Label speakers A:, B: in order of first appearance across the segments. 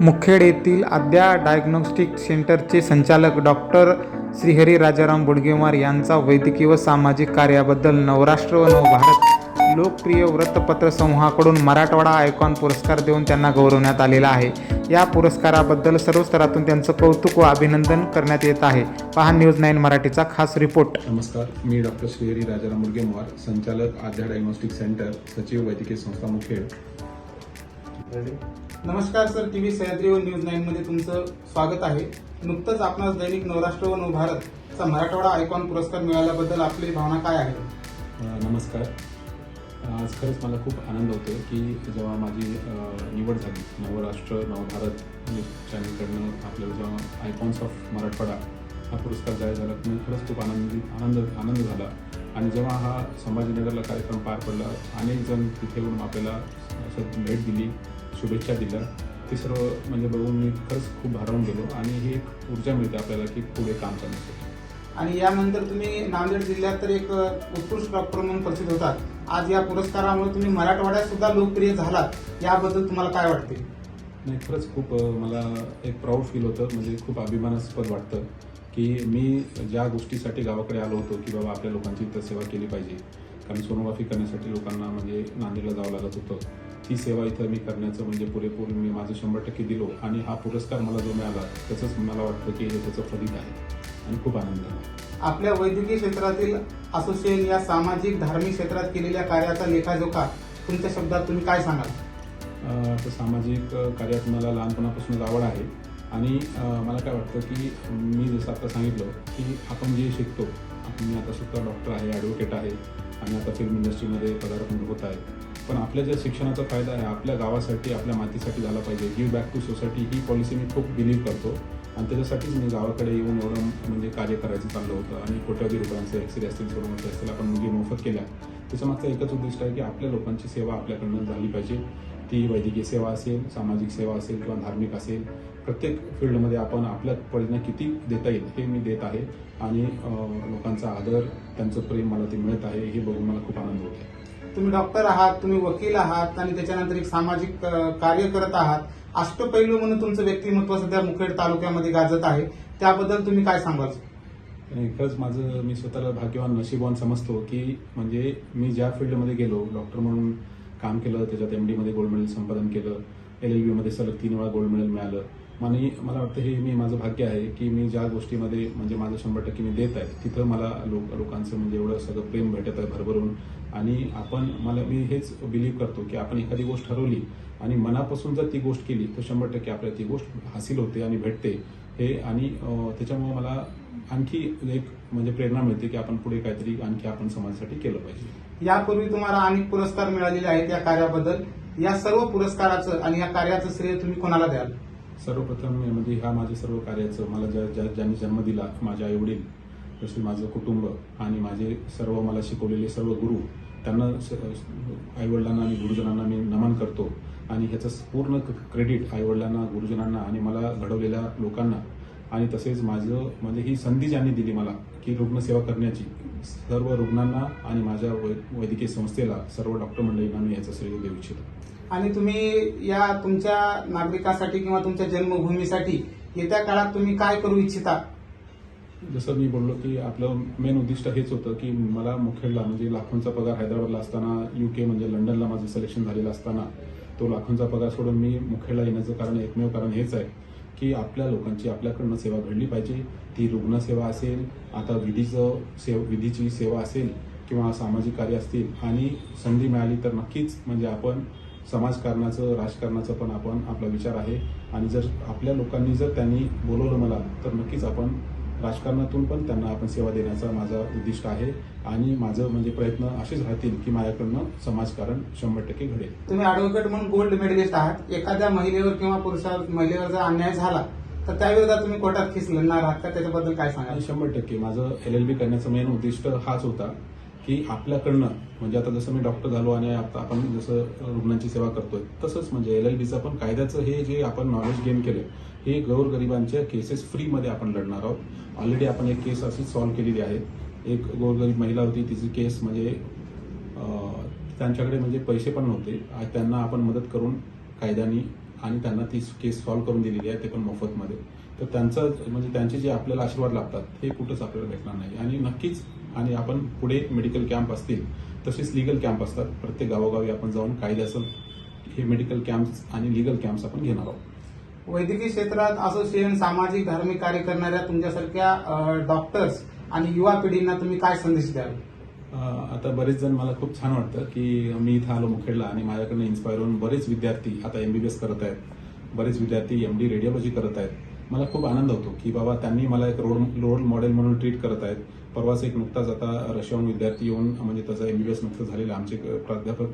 A: मुखेड येथील आद्या डायग्नोस्टिक सेंटरचे संचालक डॉक्टर श्रीहरी राजाराम बुडगेवार यांचा वैद्यकीय व सामाजिक कार्याबद्दल नवराष्ट्र व नवभारत लोकप्रिय वृत्तपत्र समूहाकडून मराठवाडा आयकॉन पुरस्कार देऊन त्यांना गौरवण्यात आलेला आहे. या पुरस्काराबद्दल सर्व स्तरातून त्यांचं कौतुक व अभिनंदन करण्यात येत आहे. पहा न्यूज नाईन मराठीचा खास रिपोर्ट.
B: नमस्कार मी डॉक्टर श्रीहरी राजाराम मुरगेमवार संचालक आद्या डायग्नोस्टिक सेंटर सचिव वैद्यकीय संस्था मुखेड.
A: नमस्कार सर टी व्ही सह्याद्री व न्यूज नाईन मध्ये तुमचं स्वागत आहे. नुकतंच आपणास दैनिक नवराष्ट्र व नवभारतचा मराठवाडा आयकॉन पुरस्कार मिळाल्याबद्दल आपली भावना काय आहे?
B: नमस्कार. आज खरंच मला खूप आनंद होतो की जेव्हा माझी निवड झाली नवराष्ट्र नवभारत न्यूज चॅनलकडनं आपल्याला जेव्हा आयकॉन्स ऑफ मराठवाडा हा पुरस्कार जाहीर झाला मी खरंच खूप आनंदी आनंद आनंद झाला. आणि जेव्हा हा संभाजीनगरला कार्यक्रम पार पडला अनेक जण तिथे येऊन आपल्याला भेट दिली. शुभेच्छा दिल्या. ते सर्व म्हणजे बघून मी खरंच खूप भारावून गेलो आणि ही एक ऊर्जा मिळते आपल्याला की पुढे काम करण्यासाठी.
A: आणि यानंतर तुम्ही नांदेड जिल्ह्यात तर एक उत्कृष्ट डॉक्टर म्हणून प्रसिद्ध होतात. आज या पुरस्कारामुळे तुम्ही मराठवाड्यात सुद्धा लोकप्रिय झालात. याबद्दल तुम्हाला काय वाटते?
B: नाही खरंच खूप मला एक प्राऊड फील होतं म्हणजे खूप अभिमानास्पद वाटतं की मी ज्या गोष्टीसाठी गावाकडे आलो होतो की बाबा आपल्या लोकांची इथं सेवा केली पाहिजे. कारण सोनोग्राफी करण्यासाठी लोकांना म्हणजे नांदेडला जावं लागत होतं. ती सेवा इथं मी करण्याचं म्हणजे पुरेपूर मी माझं शंभर टक्के दिलो आणि हा पुरस्कार मला जो मिळाला त्याचंच मला वाटतं की हे त्याचं फलित आहे. आणि खूप आनंद झाला.
A: आपल्या वैद्यकीय क्षेत्रातील असोसिएशन या सामाजिक धार्मिक क्षेत्रात केलेल्या कार्याचा लेखाजोखा तुमच्या शब्दात तुम्ही काय सांगाल?
B: तर सामाजिक कार्यात मला लहानपणापासूनच आवड आहे आणि मला काय वाटतं की मी जसं आता सांगितलं की आपण जे शिकतो आपण मी आता सुद्धा डॉक्टर आहे ॲडव्होकेट आहे आणि आता फिल्म इंडस्ट्रीमध्ये पदार्पण होत आहे. पण आपल्या ज्या शिक्षणाचा फायदा आहे आपल्या गावासाठी आपल्या मातीसाठी झाला पाहिजे. गिव्ह बॅक टू सोसायटी ही पॉलिसी मी खूप बिलीव्ह करतो. आणि त्याच्यासाठीच मी गावाकडे येऊन एवढं म्हणजे कार्य करायचं चाललं होतं. आणि कोट्यावधी रुपयांचे एक्सरे असतील सोनोग्राफी असतील आपण मुली मोफत केल्या. त्याच्यामागचं एकच उद्दिष्ट आहे की आपल्या लोकांची सेवा आपल्याकडनं झाली पाहिजे. ती वैद्यकीय सेवा असेल सामाजिक सेवा असेल किंवा धार्मिक असेल प्रत्येक फील्डमध्ये आपण आपल्या परीनं किती देता येईल हे मी देत आहे. आणि लोकांचा आदर त्यांचं प्रेम मला ते मिळत आहे हे बघून मला खूप आनंद होत आहे
A: तुम्ही डॉक्टर आहात तुम्ही वकील आहात आणि त्याच्यानंतर एक सामाजिक कार्य करत आहात. अष्टपैलू म्हणून तुमचं व्यक्तिमत्व सध्या मुखेड तालुक्यामध्ये गाजत आहे. त्याबद्दल तुम्ही काय सांगाल?
B: खरंच माझं मी स्वतःला भाग्यवान नशीबवान समजतो की म्हणजे मी ज्या फील्डमध्ये गेलो डॉक्टर म्हणून काम केलं त्याच्यात एम डीमध्ये गोल्ड मेडल संपादन केलं एल एल बीमध्ये सलग तीन वेळा गोल्ड मेडल मिळालं आणि मला वाटतं हे मी माझं भाग्य आहे की मी ज्या गोष्टीमध्ये म्हणजे माझं शंभर टक्के मी देत आहे तिथं मला लोक लोकांचं म्हणजे एवढं सगळं प्रेम भेटत आहे भरभरून. आणि आपण मला मी हेच बिलीव्ह करतो की आपण एखादी गोष्ट ठरवली आणि मनापासून जर ती गोष्ट केली तर शंभर टक्के आपल्याला ती गोष्ट हासिल होते आणि भेटते. हे आणि त्याच्यामुळे मला आणखी एक म्हणजे प्रेरणा मिळते की आपण पुढे काहीतरी आणखी आपण समाजासाठी केलं पाहिजे.
A: यापूर्वी तुम्हाला अनेक पुरस्कार मिळालेले आहेत या कार्याबद्दल. या सर्व पुरस्काराचं आणि या कार्याचं श्रेय तुम्ही कोणाला द्याल?
B: सर्वप्रथम म्हणजे ह्या माझ्या सर्व कार्याचं मला ज्या ज्या ज्यांनी जन्म दिला माझ्या आईवडील तसे माझं कुटुंब आणि माझे सर्व मला शिकवलेले सर्व गुरु त्यांना आईवडिलांना आणि गुरुजनांना मी नमन करतो. आणि ह्याचं पूर्ण क्रेडिट आईवडिलांना गुरुजनांना आणि मला घडवलेल्या लोकांना. आणि तसेच माझं म्हणजे ही संधी ज्यांनी दिली मला की रुग्णसेवा करण्याची सर्व रुग्णांना आणि माझ्या वै- वैद्यकीय संस्थेला सर्व डॉक्टर मंडळींना मी याचं श्रेय देऊ इच्छितो.
A: आणि तुम्ही या तुमच्या नागरिकासाठी किंवा तुमच्या जन्मभूमीसाठी येत्या काळात तुम्ही काय करू इच्छिता?
B: जसं मी बोललो की आपलं मेन उद्दिष्ट हेच होतं की मला मुखेडला म्हणजे लाखोंचा पगार हैदराबादला असताना युके म्हणजे लंडनला माझं सिलेक्शन झालेलं असताना तो लाखोंचा पगार सोडून मी मुखेडला येण्याचं कारण एकमेव कारण हेच आहे की आपल्या लोकांची आपल्याकडनं सेवा घडली पाहिजे. ती रुग्णसेवा असेल आता विधीचं सेव विधीची सेवा असेल किंवा सामाजिक कार्य असतील आणि संधी मिळाली तर नक्कीच म्हणजे आपण समाजकारणाचं राजकारणाचं पण आपण आपला विचार आहे. आणि जर आपल्या लोकांनी जर त्यांनी बोलवलं मला तर नक्कीच आपण राजकारणातून पण त्यांना आपण सेवा देण्याचा माझा उद्दिष्ट आहे. आणि माझं म्हणजे प्रयत्न असेच राहतील की माझ्याकडनं समाजकारण शंभर टक्के घडेल.
A: तुम्ही ॲडव्होकेट म्हणून गोल्ड मेडलिस्ट आहात. एखाद्या महिलेवर किंवा पुरुषावर महिलेवर जर अन्याय झाला तर त्याविरोधात तुम्ही कोर्टात केस लढणार आहात का? त्याच्याबद्दल काय
B: आणि शंभर टक्के. माझं एल एल बी करण्याचं मेन उद्दिष्ट हाच होता. की आपल्याकडनं म्हणजे आता जसं मी डॉक्टर झालो आणि आता आपण जसं रुग्णांची सेवा करतोय तसंच म्हणजे एल एल बीचं पण कायद्याचं हे जे आपण नॉलेज गेन केलं हे गोरगरिबांच्या केसेस फ्रीमध्ये आपण लढणार आहोत. ऑलरेडी आपण एक केस अशीच सॉल्व्ह केलेली आहे. एक गोरगरीब महिला होती तिची केस म्हणजे त्यांच्याकडे म्हणजे पैसे पण नव्हते. त्यांना आपण मदत करून कायद्याने आणि त्यांना ती केस सॉल्व्ह करून दिलेली आहे ते पण मोफतमध्ये. तर त्यांचं म्हणजे त्यांचे जे आपल्याला आशीर्वाद लाभतात हे कुठंच आपल्याला भेटणार नाही. आणि नक्कीच आणि आपण पुढे मेडिकल कॅम्प असतील तसेच लिगल कॅम्प असतात. प्रत्येक गावोगावी आपण जाऊन कायद्याचं हे मेडिकल कॅम्प्स आणि लिगल कॅम्प्स आपण घेणार आहोत.
A: वैद्यकीय क्षेत्रात असोसिएशन सामाजिक धार्मिक कार्य करणाऱ्या तुमच्यासारख्या डॉक्टर्स आणि युवा पिढींना तुम्ही काय संदेश द्याल?
B: आता बरेच जण मला खूप छान वाटतं की मी इथं आलो मुखेडला आणि माझ्याकडनं इन्स्पायर होऊन बरेच विद्यार्थी आता एमबीबीएस करत आहेत. बरेच विद्यार्थी एम डी रेडिओलॉजी करत आहेत. मला खूप आनंद होतो की बाबा त्यांनी मला एक रोल रोल मॉडेल म्हणून ट्रीट करत आहेत. परवाच एक नुकताच आता रशियाहून विद्यार्थी येऊन म्हणजे त्याचा एमबीबीएस नुकतं झालेला आमचे प्राध्यापक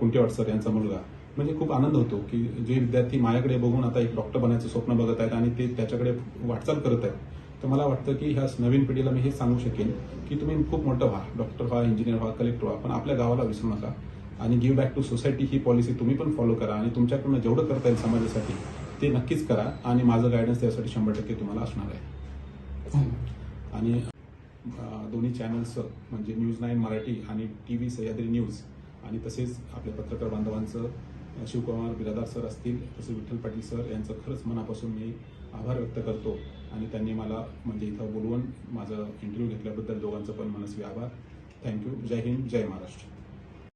B: कुंटेवाड सर यांचा मुलगा. म्हणजे खूप आनंद होतो की जे विद्यार्थी माझ्याकडे बघून आता एक डॉक्टर बनायचं स्वप्न बघत आहेत आणि ते त्याच्याकडे वाटचाल करत आहेत. तर मला वाटतं की ह्या नवीन पिढीला मी हे सांगू शकेन की तुम्ही खूप मोठं व्हा. डॉक्टर व्हा इंजिनियर व्हा कलेक्टर व्हा. पण आपल्या गावाला विसरू नका. आणि गिव्ह बॅक टू सोसायटी ही पॉलिसी तुम्ही पण फॉलो करा. आणि तुमच्याकडनं जेवढं करता येईल समाजासाठी ते नक्कीच करा. आणि माझं गायडन्स त्यासाठी शंभर टक्के तुम्हाला असणार आहे. आणि अं, दोन्ही चॅनल्सचं म्हणजे न्यूज नाईन मराठी आणि टी व्ही सह्याद्री न्यूज आणि तसेच आपल्या पत्रकार बांधवांचं शिवकुमार बिरादार सर असतील तसेच विठ्ठल पाटील सर यांचं खरंच मनापासून मी आभार व्यक्त करतो आणि त्यांनी मला म्हणजे इथं बोलवून माझं इंटरव्ह्यू घेतल्याबद्दल दोघांचं पण मनस्वी आभार. थँक्यू जय हिंद जय महाराष्ट्र.